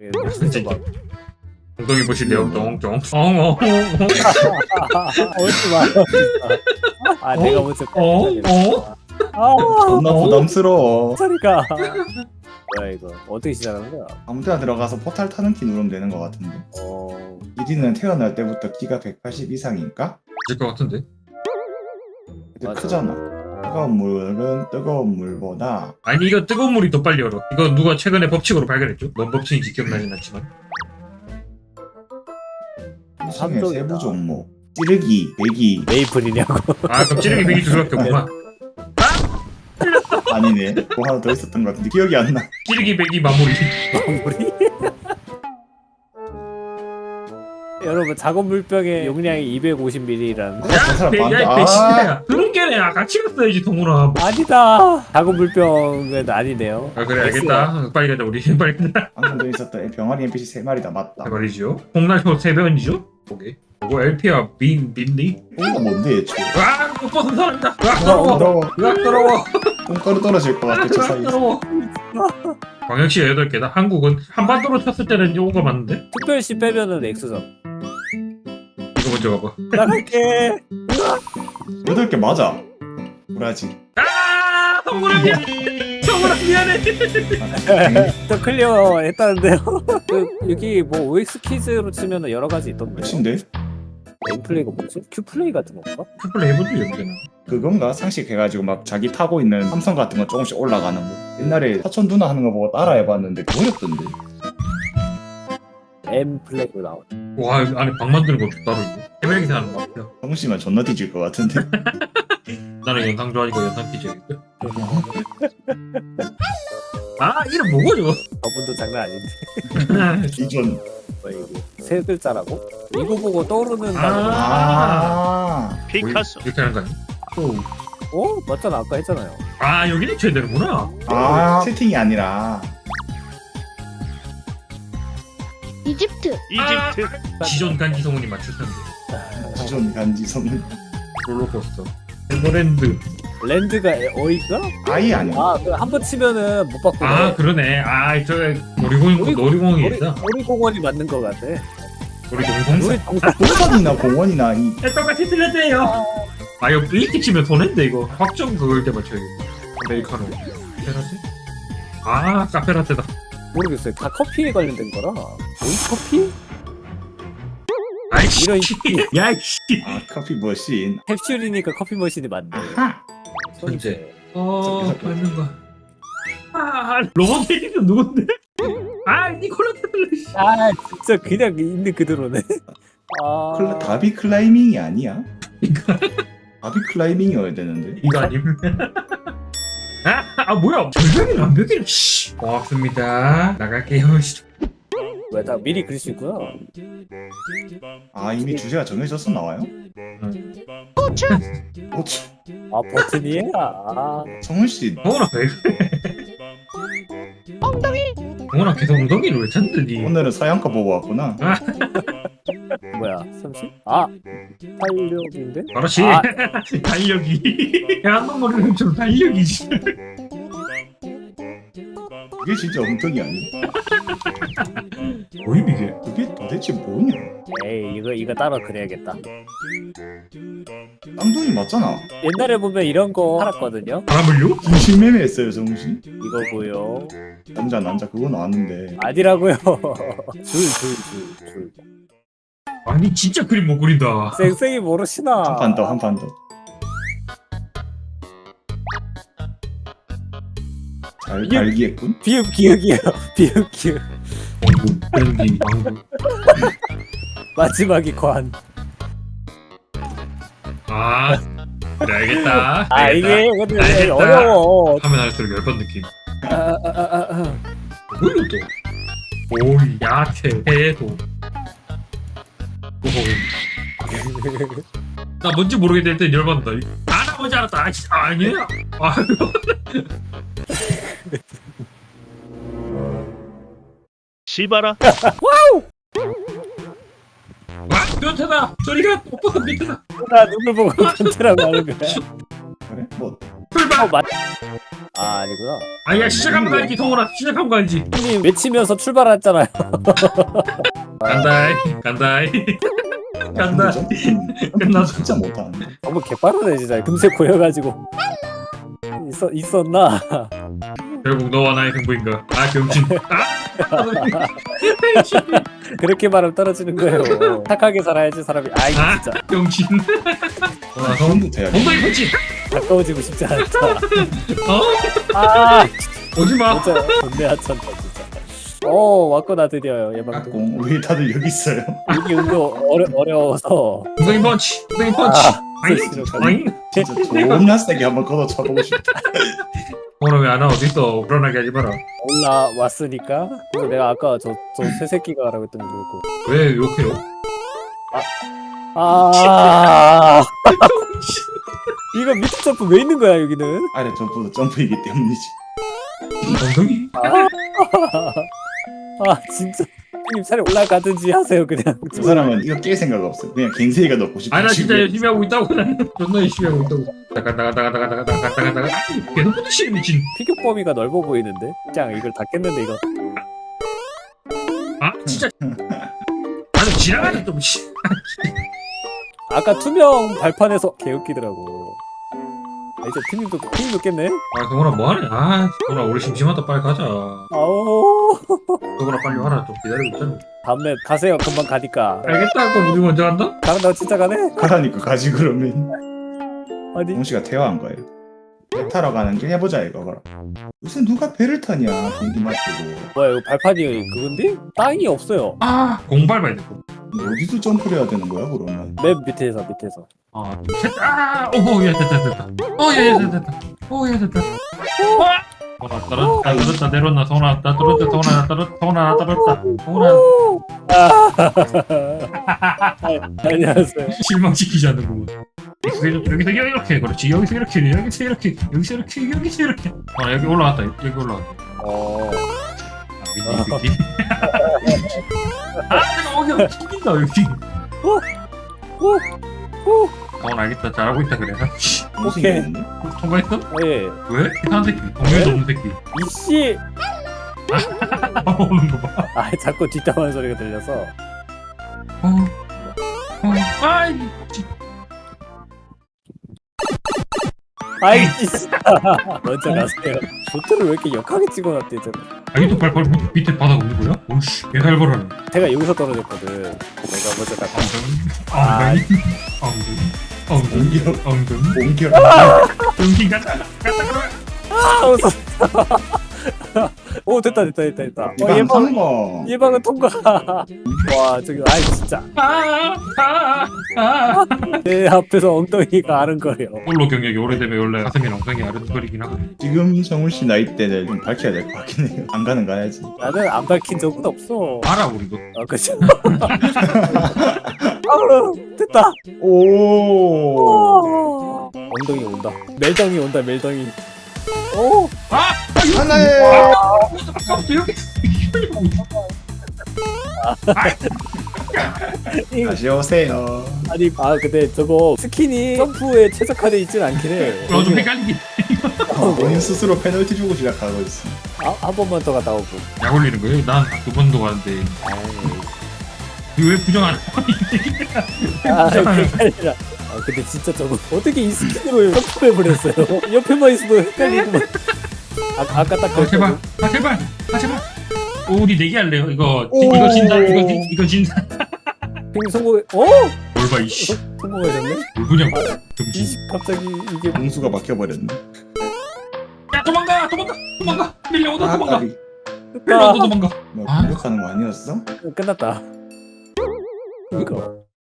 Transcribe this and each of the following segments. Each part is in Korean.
예, 막 엉덩이 보실래요? 똥똥. 엉엉. 어디 마. 아 내가 먼저 어? 어? 아 존나 부담스러워. 소리가 뭐야 이거 어떻게 시작하는 거야? 아무 데나 들어가서 포탈 타는 키 누르면 되는 것 같은데. 어 1위는 태어날 때부터 키가 180 이상인가? 될것 같은데. 근데 맞아. 크잖아. 뜨거운 물은 뜨거운 물보다 아니 이거 뜨거운 물이 더 빨리 얼어. 이거 누가 최근에 법칙으로 발견했죠? 뭔 법칙인지 기억나진 않지만. 수의 삼종이다. 세부 종목. 찌르기, 배기 메이플이냐고 아 그럼 찌르기 배기 두 수밖에 없구나. 아니네. 뭐 하나 더 있었던 것 같은데 기억이 안 나. 찌르기 배기 마무리. 마무리 여러분 작업 물병의 용량이 250ml라는 거저 사람 야, 많다. 야, 아. 그런 게네. 아, 같이 갔어야지, 동훈아. 아니다 작업 물병은 아니네요 아, 그래, 알겠다. 빨리 가자, 우리. 빨리 가자. 방금 전에 있었던 병아리 NPC 세 마리 다 맞다. 세 말이죠. 홍날쇼 세 변이죠? 오케이. 이거 LP야, 빈, 빈리? 이거 뭔데 애초에? 와, 못 벗은 사람이다. 와, 어, 더러워. 더러워. 와, 더러워. 똥가루 떨어질 것 같아 저 사이. 더러워. 광역시 8개다. 한국은 한반도로 쳤을 때는 요거가 맞는데? 특별시 빼면은 X점 이거 먼저 가봐. 나갈게 여덟 개 맞아. 브라질. 아, 성훈아 미안해. 성훈아 미안해. 또 클리어 했다는데요 그, 여기 뭐 OX 퀴즈로 치면은 여러 가지 있던데 끝인데? 엠플레이가 뭐지? 큐플레이 같은 건가? 큐플레이 해본 적이 없잖아. 그건가? 상식해가지고 막 자기 타고 있는 함성 같은 거 조금씩 올라가는 거. 옛날에 사촌 누나 하는 거 보고 따라해봤는데 어렵던데. 엠플레이로 나오네 와, 안에 방 만드는 거 따로 있네. 해명이 하는 거 같아. 성씨만 존나 뒤질 것 같은데. 나는 연상 좋아하니까 연상 퀴즈야겠다. 아, 이름 뭐고, 저거? 저분도 장난 아닌데 기존. 뭐 이거 세 글자라고? 이거 보고 떠오르는 아. 단어 아. 피카소 이렇게 하는 거 아니야? 어? 맞잖아 아까 했잖아요 아, 여기는 되는구나. 아. 채팅이 아니라. 이집트 이집트 지존 간지 성훈이 맞추셨는데. 기존 간지 성. 롤러코스터. 에버랜드. 랜드가 어이가? 아예 아니야. 아한 번 치면은 못 바꾸네 아, 그러네. 아, 저 놀이공, 놀이공- 놀이공이 우리, 있다. 우리 공원이 맞는 것 같아 우리 동공사. 우리 동사 공원이나 공원이나 이 똑같이 틀렸대요. 아, 이거 이렇게 치면 손해인데, 이거. 확정 그걸 때 맞춰야겠다. 아메리카노. 카페라테? 아, 카페라테다. 모르겠어요 다 커피에 관련된 거라 오이 커피? 아이씨. 이런 야이 씨. 아, 커피 머신. 캡슐이니까 커피 머신이 맞네 아하. 천재. 어, 맞는 거. 아, 로봇 캐릭터 누군데? 아, 니콜라 테슬라. 씨. 아 진짜 그냥 있는 그대로네 아 클라, 다비 클라이밍이 아니야? 다비 클라이밍이어야 되는데. 이거 아님? 아, 아 뭐야? 절벽이 완벽이네. 씨. 고맙습니다. 나갈게요. 씨. 왜 다 미리 그릴 수 있구나 아 이미 주제가 정해져서 나와요? 고추. 아 버튼이야? 아 성훈 씨 동훈아 왜 그래? 엉덩이. 동훈아 계속 엉덩이를 왜 찾더니? 오늘은 서양과 보고 왔구나. 뭐야 30? 아 탄력인데? 그렇지. 아. 달력이. 모르는 좀 달력이지. 그게 진짜 엉덩이 아니야? 뭐임 이게? 그게 도대체 뭐냐? 에이 이거 이거 따로 그려야겠다 쌍둥이 맞잖아. 옛날에 보면 이런 거 팔았거든요 바람을요? 김신매매 했어요 성훈 씨. 이거고요 남자 남자 그건 아는데. 아니라고요 줄 줄 줄줄 아니 진짜 그림 못 그린다. 쌩쌩이 모르시나 한 판 더 한 판 더. 잘 이게- 발기했군. 비읍 기억이에요 비읍 기억 왕국, 밴디, 왕국. 마지막이 관 아, 그래 알겠다. 아 알겠다. 이게 근데 알겠다. 어려워 하면 할수록 열번 느낌. 아, 아, 아, 아, 아. 뭐야 또? 오이, 야채, 해도. 나 뭔지 모르게 될 땐 열받는다. 아, 나 뭔지 알았다. 아, 진짜 아니야. 아, 시바라 와, 변태다. 저리가 오빠가 변태다. 나 눈을 보고 변태라고 하는 거야 그래? 뭐 어, 출발. 맞... 아 아니구나 아야 시작하면 알지 동원아 시작하면 알지 형님 외치면서 출발했잖아요 간다이 간다이 간다. 끝났어. 진짜 못하는데. 너무 개빠르네 진짜. 금세 고여가지고. 있었, 있었나? 결국 너와 나의 승부인가? 아 병신 아! 그렇게 말하면 떨어지는 거예요. 착하게 살아야지 사람이. 아이 아, 진짜. 병신 와 성- 처음부터 해야 돼 엉덩이 punch 가까워지고 싶지 않다. 어? 아! 오지 마. 진짜 존내 하찮다 진짜 어 왔구나 드디어 예방도 왜 다들 여기 있어요? 이게 은근 어려, 어려워서. 엉덩이 펀치. 엉덩이 펀치. 아, 싫어. 아잉? 진짜 존나 세게 한번 걷어 쳐보고 싶다. 동원아 왜안 와? 어딨어 불안하게 하지 마라. 올라왔으니까. 그리고 내가 아까 저, 저 새 새끼가 하라고 했더니 그렇고 왜 욕해요? 아 이거 밑에 점프 왜 있는 거야 여기는? 아래 점프도 점프이기 때문이지. 엉덩이? 아 진짜. 형님 차라리 올라가든지 하세요 그냥. 그 사람은 이거 깰 생각 없어 그냥 갱세이가 넣고 싶어 아니 나 진짜 열심히 하고 있다고 나는 존나 열심히 하고 있다고. 나가 나가 나가 나가 나가 나가 나가 나가 계속 부딪히는 미친 피규어 범위가 넓어 보이는데 그냥 이걸 다 깼는데 이거 아 진짜 나는 지나가는 좀 씨. 아까 투명 발판에서 개웃기더라고 아, 이제 팀님도 팀님도 깼네? 아 동원아 뭐하냐 아 동원아 우리 심심하다. 빨리 가자. 아오. 동원아 빨리 와라. 좀 기다리고 있잖아. 다음에 가세요. 금방 가니까. 알겠다. 그럼 우리 먼저 간다? 가는다고 진짜 가네? 가라니까 가지 그러면. 아니 동씨가 대화한 거예요. 배 타러 가는 길 해보자 이거 봐라. 요새 누가 배를 타냐 비행기 놔두고. 뭐야 이거 발판이 그건데? 땅이 없어요. 아 공발 봐야 돼 어디서 점프를 해야 되는 거야 그러면 맨 밑에서 밑에서 아, 됐다. 아, 오호, 야, 됐다, 됐다. 오, 야, 야, 됐다, 됐다. 오, 야, 됐다. 와! 동원아, 떨어, 나 떨었다, 내려온다. 동원아, 나 떨었다, 동원아, 나 떨었다, 동원아, 나 떨었다. 동원아, 아 안녕하세요 실망시키지 않는구먼. 여기서, 여기서 이렇게, 그렇지. 여기서 이렇게, 여기서 이렇게, 여기서 이렇게, 여기서 이렇게. 아, 여기 올라왔다, 여기 올라왔다. 어 아, 민니 새끼. 아, 내가 여기 튕긴다, 여기. 동원 알겠다, 잘하고 있다, 그래. 오케이. 일인데? 통과했어? 예. 왜? 이상한 새끼. 동료도 없는 새끼. 이씨 아, 오는 거 봐. 아 자꾸 뒷담화는 소리가 들려서 어, 어, 아이, 지- 아이 진짜 먼저 가세요 보트를 왜 이렇게 역하게 찍어놨대 저 아, 이또 발발 밑에 바닥 없는 거야? 오씨, 개살벌하네. 제가 여기서 떨어졌거든. 내가 먼저 갔다 엉덩이, 엉덩이, 엉덩이, 엉덩이, 엉덩이? 간다, 그러면. 아 웃어 오 됐다 됐다 됐다 됐다. 어, 예방 사는 거 예방은 통과. 와 저기 아이 진짜. 아, 아, 아. 내 앞에서 엉덩이가 아른거려 솔로 경력이 오래되면 원래 가슴이 엉덩이 아른거리긴 하거든. 지금 정훈 씨 나이 때는 좀 밝혀야 될 것 같긴 해요. 안 가는 가야지. 나는 안 밝힌 적은 없어. 알아, 우리도. 아 그죠? 아우 됐다. 오. 엉덩이 온다. 멜덩이 온다 멜덩이. 오. 아, 하나에 아, 이렇게. 다시 오세요 아니 아 근데 저거 스킨이 점프에 최적화돼 있진 않긴 해 어, 좀 헷갈리긴. 본인 스스로 페널티 주고 시작하고 있어 아, 한 번만 더 갔다 오고 약 올리는 거예요? 난 두 번도 가는데. 이거 왜 부정 안 해? 아 그게 아니라 아 근데 진짜 저거 어떻게 이 스킨으로 점프맵을 했어요 옆에만 있어도 헷갈리구만 아, 아까 딱 아, 제발. 그랬거든. 아, 제발. 아, 제발. 오, 우리 내기 할래요. 이거, 오. 이거 진다. 이거, 진- 이거 진다. 형님 성공해 어? 뭘 봐, 이씨. 성공하셨네? 뭘 보냐고. 병신. 이씨 갑자기 이게 공수가 막혀버렸네 야 도망가 도망가 도망가 밀려오다 아 도망가 까비 밀려오다 됐다 도망가 뭐 아. 공격하는 거 아니었어? 끝났다 그니까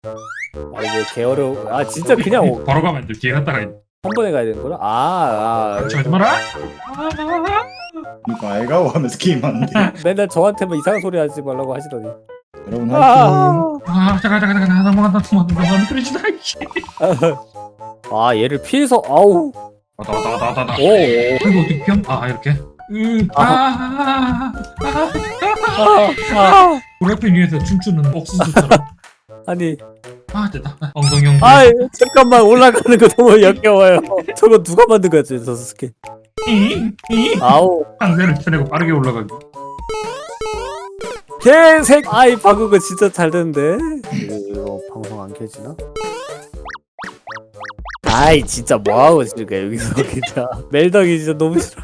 아 이게 개어려워 아 진짜 그냥 오- 바로 가면 안돼 뒤에 갔다가 한 번에 가야 되는구나 아아 같이 가지 마라 그러니까 알가오 하면서 게임하는데 맨날 저한테만 이상한 소리 하지 말라고 하시더니 여러분 화이팅 아, 아 잠깐 잠깐 잠깐 도망간다 도망간다 그러지다 이씨 아 얘를 피해서 아우 왔다 왔다 왔다 왔다 왔다 오 이거 어떻게 피함? 아 이렇게 으 아 아 아 아 아, 아, 브라이팬 위에서 춤추는 옥수수처럼 아니 아 됐다. 엉덩이 엉덩이. 아 잠깐만 올라가는 거 너무 역겨워요. 저거 누가 만든 거지 저 스킨? 이, 이. 아우 상대를 쳐내고 빠르게 올라가기. 개색! 아이 방금 거 진짜 잘 됐는데. 이거 방송 안 켜지나? 아이 진짜 뭐 하고 지금 여기서 진짜. 멜덕이 진짜 너무 싫어.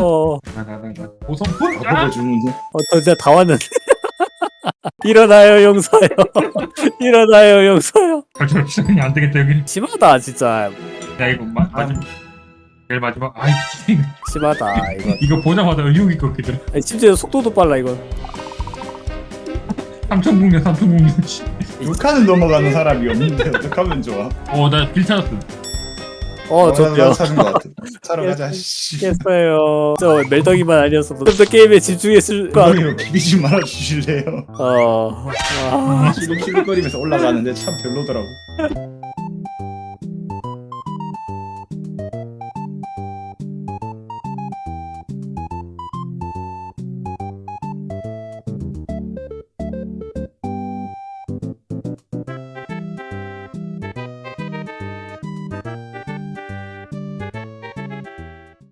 어어 나나나. 고성분. 아, 아! 주는데 저 진짜 다 왔는데 일어나요 용서요 일어나요 용서요 절대 시간이 안 되겠다 여기. 심하다 진짜 야 이거 마, 마지막. 제일 마지막. 아이 심하다 이거 이거 보자마자 의욕이 꺾이더라. 아니, 심지어 속도도 빨라 이건 삼천국녀 삼천국녀. 씨. 북한은 넘어가는 사람이 없는데 어떡하면 좋아 어나 길 찾았어. 어것 같아. 차로 가자 씨. 깼어요. 저 멜덕이만 아니었어도 좀더 게임에 집중했을 거 엉덩이로 비비지 말아 주실래요? 어. 아, 킬킬거리면서 올라가는데 참 별로더라고